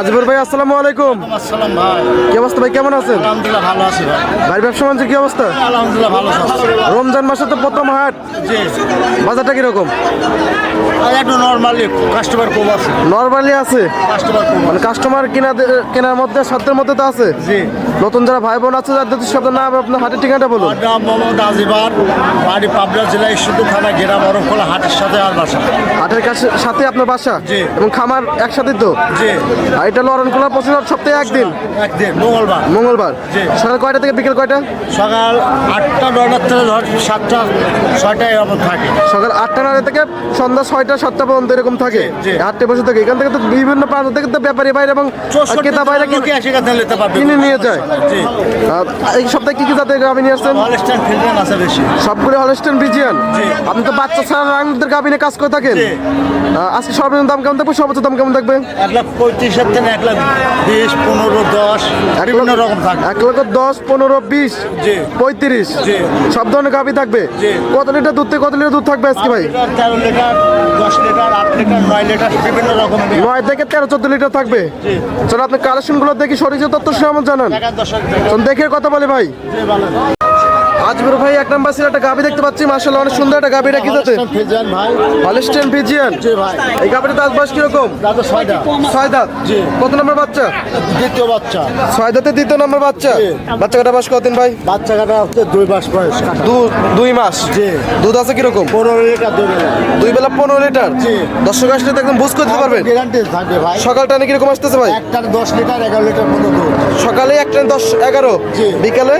আজবর ভাই আসসালামু আলাইকুম। আসসালাম ভাই। কি অবস্থা ভাই কেমন আছেন? আলহামদুলিল্লাহ ভালো আছি ভাই। ভাই ব্যবসা মানুষের কি অবস্থা? আলহামদুলিল্লাহ ভালো আছি। রমজান মাসে তো প্রথম হাট। জি। বাজারটা কীরকম? আর একটু নর্মালি কাস্টমার কম আছে। নরমালি আছে। কাস্টমার কম মানে কাস্টমার কেনা কেনার মধ্যে সাধ্যের মধ্যে তো আছে। জি। নতুন যারা ভাই বোন আছে যাদের শব্দের নাম আপনার হাটের ঠিকানাটা বলুন। আমার নাম মোহাম্মদ আজিবার বাড়ি পাবনা জেলা ঈশ্বরদী থানা গেরা বরফখোলা হাটের সাথে আর বাসা। হাটের কাছে সাথে আপনার বাসা? জি। এবং খামার একসাথে তো? জি। আর এটা লরণখোলা প্রতি সপ্তাহে একদিন? একদিন মঙ্গলবার। মঙ্গলবার। জি। সকাল কয়টা থেকে বিকেল কয়টা? সকাল আটটা নয়টার থেকে ধর সাতটা ছয়টায় এমন থাকে। সকাল আটটা নয়টা থেকে সন্ধ্যা ছয়টা সাতটা পর্যন্ত এরকম থাকে। হাটে বসে থাকে। এখান থেকে তো বিভিন্ন প্রান্ত থেকে তো ব্যাপারী বাইরে এবং ক্রেতা বাইরে কিনে- নিয়ে যায়। এই সপ্তাহে কি কি জাতের গাভি নিয়ে আসছেন? সবগুলো হলস্টেন বিজিয়ান আপনি তো বাচ্চা ছাড়া রাঙদের গাভিনে কাজ করে থাকেন। আজকে সর্বনিম্ন দাম কেমন থাকবে? সর্বোচ্চ দাম কেমন থাকবে? এক লাখ পঁয়ত্রিশের থেকে এক লাখ বিশ পনেরো দশ বিভিন্ন রকম থাকে। এক লক্ষ দশ পনেরো বিশ পঁয়ত্রিশ সব ধরনের গাভি থাকবে? কত লিটার দুধ থেকে কত লিটার দুধ থাকবে আজকে ভাই? তেরো লিটার দশ লিটার আট লিটার নয় লিটার বিভিন্ন রকমের। নয় থেকে তেরো চোদ্দ লিটার থাকবে। চলো আপনি কালেকশনগুলো দেখি সরিষা তত্ত্ব সে আমার জানান। দেখে কথা বলে ভাই। আজমের ভাই এক নাম্বার সিল একটা গাভি দেখতে পাচ্ছি মার্শাল অনেক সুন্দর একটা এটা কি যাতে ভাই। হলিস্টেন ভিজিয়ান জি ভাই। এই গাভিটা দাঁত বয়স ছয়টা ছয় দাঁত। জি। কত নম্বর বাচ্চা? দ্বিতীয় বাচ্চা। ছয় দাঁতে দ্বিতীয় নম্বর বাচ্চা। বাচ্চা কাটা বাস কতদিন ভাই? বাচ্চা কাটা হচ্ছে দুই মাস বয়স। দু- দুই মাস। জি। দুধ আছে কীরকম? পনেরো লিটার দুই বেলা দুই বেলা পনেরো লিটার। জি। দর্শক আসলে একদম বুঝ করতে পারবেন। গ্যারান্টি থাকবে ভাই। সকাল টানে কীরকম আসতেছে ভাই? একটার দশ লিটার এগারো লিটার মতো সকালে একটা দশ এগারো। জি। বিকালে?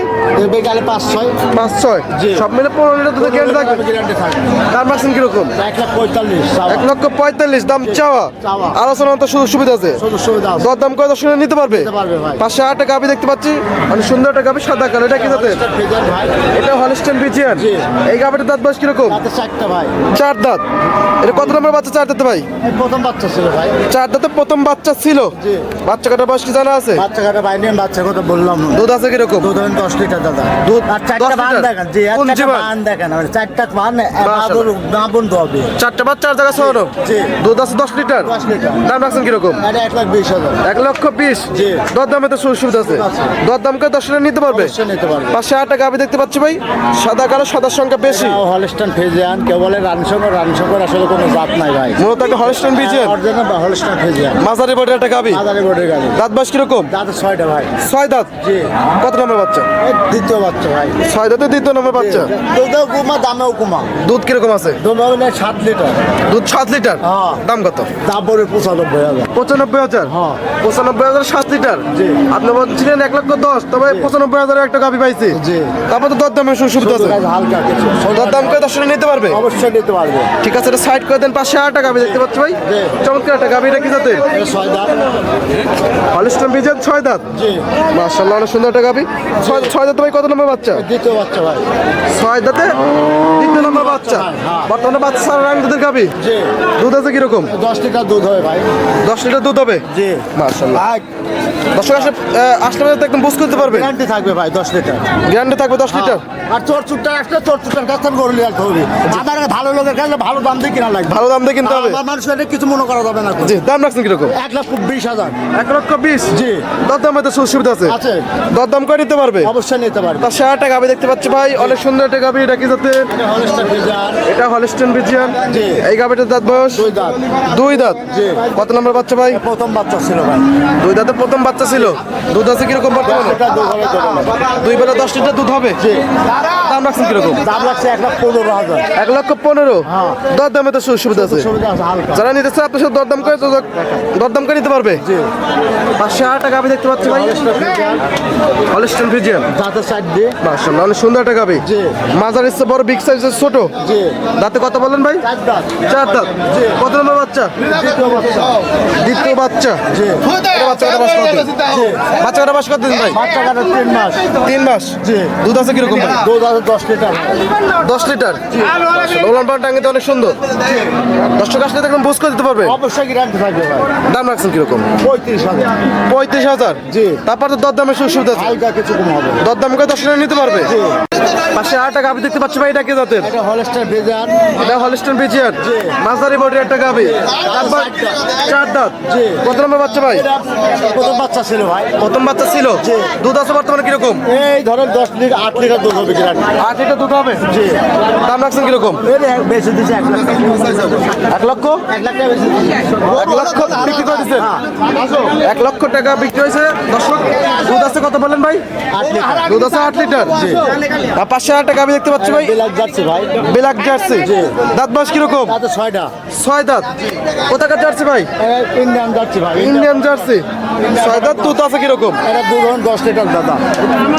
বিকালে পাঁচ ছয়। পাঁচ ছয়। সব মিলে পনেরো লিটার দুধের গ্যারান্টি থাকবে। দাম রাখছেন কীরকম? এক লক্ষ পঁয়তাল্লিশ দাম চাওয়া। আলোচনা তো সুযোগ সুবিধা আছে। দর দাম করে দর্শনে নিতে পারবে। পাশে আটটা গাবি দেখতে পাচ্ছি। অনেক সুন্দর একটা গাবি সাদা কালো। এটা কি জাতের? এটা হলিস্টেন বিজিয়ান এই গাবিটার দাঁত বয়স কীরকম? চার দাঁত। এটা কত নম্বর বাচ্চা চার দাঁতে ভাই? প্রথম বাচ্চা ছিল ভাই। চার দাঁতে প্রথম বাচ্চা ছিল। বাচ্চা কাটার বয়স কি জানা আছে? বাচ্চা কাটা ভাই নিয়ে বাচ্চার কথা বললাম। দুধ আছে কীরকম? দুধ দশ লিটার দাদা। দুধ আর 10 চারটা বান লিটার? জি একটা বান দেখেন আর চারটা বান মাশাআল্লাহ। না বন্ধ হবে। চারটা বাচ্চা চার জায়গা সহ জি। দুধ আছে দশ লিটার। 10 লিটার। দাম রাখছেন কীরকম? এটা এক লাখ বিশ হাজার। এক লক্ষ বিশ? জি। দর দামে তো সুবিধা আছে। আছে। দর দাম করে দশ লিটার নিতে পারবে? নিতে পারবে। পাশে আটটা গাবি দেখতে পাচ্ছি ভাই। সাদা কালো সাদার সংখ্যা বেশি। হলস্টান ফেজিয়ান কেউ বলে রানসঙ্গর রানসঙ্গর আসলে কোনো জাত নাই ভাই। মূলত একটা হলিস্টেন বিজিয়ান অরিজিনাল বা হলস্টান ফেজিয়ান মাঝারি বডির একটা গাবি। মাদারি বোর্ডের গাড়ি দাঁত বয়স কীরকম? দাঁতে ছয়টা ভাই। ছয় দাঁত? জি। কত নম্বর বাচ্চা? দ্বিতীয় বাচ্চা ভাই। ছয় দাঁতে দ্বিতীয় নম্বর বাচ্চা। দুধেও কুমা দামেও কুমা। দুধ কীরকম আছে? দুধ সাত লিটার। দুধ সাত লিটার? হ্যাঁ। দাম কত? পঁচানব্বই হাজার। পঁচানব্বই হাজার? হ্যাঁ। পঁচানব্বই হাজার সাত লিটার? আপনি বলছিলেন এক লক্ষ দশ তবে পঁচানব্বই হাজার একটা গাবি পাইছি। তারপর তো সুবিধা আছে। হালকা করে দর্শনে নিতে পারবে? অবশ্যই নিতে পারবে। ঠিক আছে এটা সাইড করে দেন পাশে আটটা গাবি দেখতে পাচ্ছি ভাই। চমৎকার একটা গাবি এটা কি জাতের? ছয় হলিস্টন বিজেন ছয় দাঁত? মার্শাল্লাহ অনেক সুন্দর একটা গাবি ছয় ছয় দাঁত ভাই কত নম্বর বাচ্চা? দ্বিতীয় বাচ্চা ভাই ছয় দাঁতে দ্বিতীয় নম্বর বাচ্চা? হ্যাঁ। বর্তমানে বাচ্চা সারা দুধের গাবি জি। দুধ আছে কীরকম? দশ লিটার দুধ হবে ভাই। দশ লিটার দুধ হবে? জি। মার্শাল্লাহ দর্শক আহ, আসলে তো একদম বুঝ করতে পারবে গ্যারান্টি থাকবে ভাই দশ লিটার। গ্যারান্টি থাকবে দশ লিটার? আর চোর চুটটা আসলে চোর চুটটার কাছ থেকে গরু লিয়াতে হবে। ভালো লোকের কাছে ভালো দাম দিয়ে কিনা লাগবে। ভালো দাম দিয়ে কিনতে হবে। আমার মানুষ এটা কিছু মনে করা যাবে না জি দাম রাখছেন কীরকম? এক লাখ বিশ হাজার। এক লক্ষ বিশ? জি। দর দামে তো সুযোগ সুবিধা আছে। আছে। দর দাম করে নিতে পারবে। অবশ্যই নিতে পারবে। তার সে একটা গাবি দেখতে পাচ্ছি ভাই। অনেক সুন্দর একটা গাবি এটা কি জাতে এটা হলিস্টন বিজিয়ান এই গাবিটার দাঁত বয়স? দুই দাঁত। দুই দাঁত? জি। কত নম্বর বাচ্চা ভাই? প্রথম বাচ্চা ছিল ভাই। দুই দাঁতে প্রথম বাচ্চা ছিল। দুধ আছে কীরকম বর্তমানে? দুই বেলা দশ লিটার দুধ হবে? দাম রাখছেন কীরকম? দাম লাগছে এক লাখ পনেরো হাজার। এক লক্ষ পনেরো? হ্যাঁ। দর দামে তো সুবিধা আছে। যারা নিতে চায় আপনার সাথে দরদাম করে তো দরদাম করে নিতে পারবে? পাঁচশো আট টাকা গাবি দেখতে পাচ্ছি ভাই। হলিস্টন ফিজিয়ান। দাঁতের সাইড দিয়ে। মাশাআল্লাহ অনেক সুন্দর একটা গাবি। জি। মাঝার ইচ্ছে বড় বিগ সাইজের ছোট। দাঁতে কত বলেন ভাই? চার দাঁত। কত নম্বর বাচ্চা? দ্বিতীয় বাচ্চা। বাচ্চা। বাচ্চাটা বাস কত বাচ্চাটা বাস কত দিন ভাই? বাচ্চা তিন মাস। তিন মাস? দুধ আছে কীরকম দুধ আছে দশ লিটার। দশ লিটার? ওলান পান টাঙ্গিতে অনেক সুন্দর। দর্শক আসলে দেখলাম বুঝ করে দিতে পারবে। অবশ্যই গ্যারান্টি থাকবে ভাই? দাম রাখছেন কীরকম? পঁয়ত্রিশ হাজার। পঁয়ত্রিশ হাজার? জি। তারপর তো দর দামের সুবিধা হালকা কিছু কম হবে। দর দাম করে দশ লিটার নিতে পারবে। পাশে আটটা গাভি দেখতে পাচ্ছি ভাই এটা কি জাতের? এটা হলস্টার ভেজান এটা হলিস্টন বিজিয়ার মাঝারি বডির একটা গাভি তারপর চার দাঁত। কত নম্বর বাচ্চা ভাই? প্রথম বাচ্চা ছিল ভাই। প্রথম বাচ্চা ছিল। দুধ আছে বর্তমানে কীরকম? এই ধরেন দশ লিটার আট লিটার দুধ হবে কিনা আট লিটার দুধ হবে? জি। দাম রাখছেন কীরকম? বেশি দিচ্ছে এক লক্ষ? এক লক্ষ বিক্রি করে দিচ্ছেন হ্যাঁ। এক লক্ষ টাকা বিক্রি হয়েছে? দর্শক দুধ আছে কত বলেন ভাই? দুধ আছে আট লিটার? আর পাঁচশো হাজার টাকা আমি দেখতে পাচ্ছি ভাই। বিলাক যাচ্ছে ভাই। Black jersey. দাঁত বাস কীরকম? ছয়টা। ছয় দাঁত। কোথাকার জার্সি ভাই? ইন্ডিয়ান যাচ্ছে ভাই ইন্ডিয়ান। জার্সি। ছয় দাঁত দুধ আছে কীরকম? এটা দু ধরুন দশ লিটার দাদা।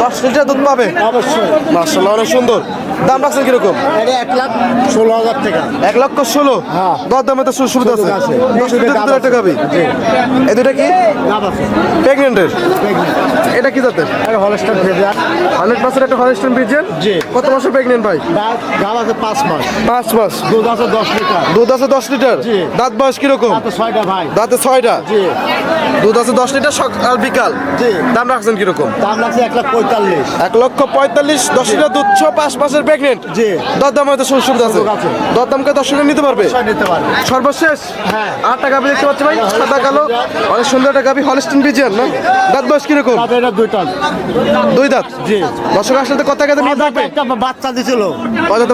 দশ লিটার দুধ পাবে? অবশ্যই। মার্শাল্লাহ অনেক সুন্দর। দাম রাখছেন কীরকম? এক লাখ ষোলো হাজার টাকা। এক লক্ষ ষোলো? হ্যাঁ। দর দামে তো সুবিধা আছে। দশ লিটার আছে। গাবি এই দুটা কি? প্রেগনেন্টের এটা কি জাতের? হলস্টার ফেজার হান্ড্রেড পার্সেন্ট একটা হলিস্টন বিজেন জি। কত মাসের প্রেগনেন্ট ভাই? গাব আছে পাঁচ মাস। পাঁচ মাস। দুধ আছে দশ লিটার। দুধ আছে দশ লিটার? জি। দাঁত বয়স কীরকম? দাঁতে ছয়টা জি। দুধ আছে দশ লিটার সকাল বিকাল? জি। দাম রাখছেন কীরকম? দাম লাগছে এক লাখ পঁয়তাল্লিশ। এক লক্ষ পঁয়তাল্লিশ দশ লিটার দুধ ছ পাঁচ মাসের প্রেগনেন্ট জি। দর দাম হয়তো সুযোগ সুবিধা আছে। দর দামকে দশ লিটার নিতে পারবে? সর্বশেষ? হ্যাঁ। আট টাকা আমি দেখতে পাচ্ছি ভাই সাদা কালো। অনেক সুন্দর একটা গাবি হলিস্টিন বিজিয়ান না? দাঁত বয়স কীরকম? দুই টন দুই দাঁত? জি। দর্শক আসলে তো কথা কথা মিল থাকবে বাচ্চা দিছিল।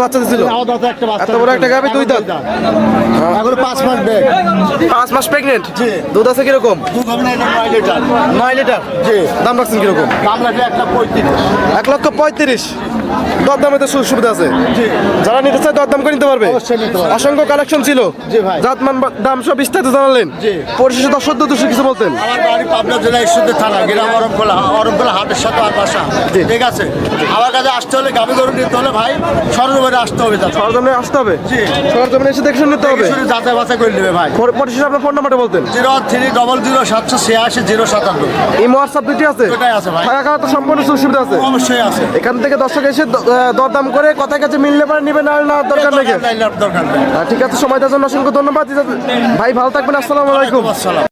বাচ্চা দিছিল? আমাদের একটা বাচ্চা এত বড় একটা গাভী, দুই দাঁত? এখন পাঁচ মাস বেগ পাঁচ মাস প্রেগনেন্ট জি। দুধ আছে কীরকম? দুধ হবে না এটা নয় লিটার নয় লিটার জি। দাম রাখছেন কীরকম? দাম পঁয়ত্রিশ। এক লক্ষ পঁয়ত্রিশ। তো সুবিধা আছে। যারা নিতে চায় দরদাম করে নিতে পারবে। অসংখ্য কালেকশন ছিল। জাতমান দাম সব বিস্তারিত জানালেন। জি। পরিশেষে দর্শক দুশো কিছু বলতেন। আমার বাড়ি পাবনা জেলা ঈশ্বরদের থানা গ্রাম অরমকোলা অরমকোলা হাটের সাথে আর বাসা জি। ঠিক আছে? আমার কাছে আসতে হলে গরু নিতে হলে ভাই সরজমিনে আসতে হবে সরজমিনে আসতে হবে। সরজমিনে এসে দেখে নিতে হবে? শুধু যাচাই বাছাই করে নেবে ভাই। পর- পরিশেষে আপনার ফোন নাম্বারটা বলতেন। জিরো থ্রি ডবল জিরো সাতশো ছিয়াশি জিরো সাতান্ন। এই হোয়াটসঅ্যাপ দুটি আছে? আছে ভাই। থাকা খাওয়া তো সম্পূর্ণ সুবিধা আছে। অবশ্যই আছে। এখান থেকে দর্শক এসে দরদাম করে কথা কাছে মিললে পারে নিবে না না দরকার নেই। ঠিক আছে সময় দেওয়ার জন্য অসংখ্য ধন্যবাদ। ভাই ভালো থাকবেন আসসালামু আলাইকুম। আসসালাম।